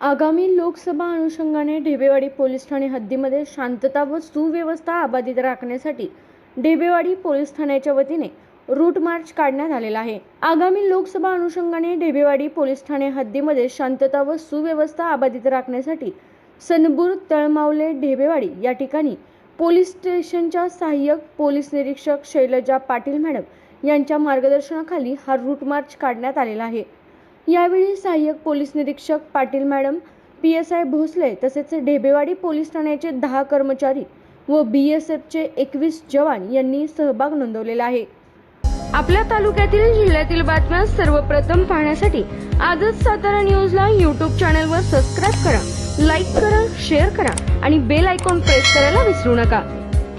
आगामी लोकसभा अनुषंगाने ढेबेवाडी पोलीस ठाणे हद्दीमध्ये शांतता व सुव्यवस्था अबाधित राखण्यासाठी ढेबेवाडी पोलीस ठाण्याच्या वतीने रूट मार्च काढण्यात आलेला आहे. आगामी लोकसभा अनुषंगाने ढेबेवाडी पोलीस ठाणे हद्दीमध्ये शांतता व सुव्यवस्था अबाधित राखण्यासाठी सनबूर तळमावले ढेबेवाडी या ठिकाणी पोलीस स्टेशनच्या सहाय्यक पोलीस निरीक्षक शैलजा पाटील मॅडम यांच्या मार्गदर्शनाखाली हा रूट मार्च काढण्यात आलेला आहे. यावेळी सहाय्यक पोलीस निरीक्षक Patil madam P S I Bhosale तसेच ढेबेवाडी पोलीस ठाण्याचे दहा कर्मचारी व बी एस एफचे एकवीस जवान यांनी सहभाग नोंदवलेला आहे. आपल्या तालुक्यातील जिल्ह्यातील बातम्या सर्वप्रथम पाहण्यासाठी आजच सातारा न्यूजला यूट्यूब चॅनलवर सबस्क्राईब करा लाईक करा शेअर करा आणि बेल आयकॉन प्रेस करायला विसरू नका.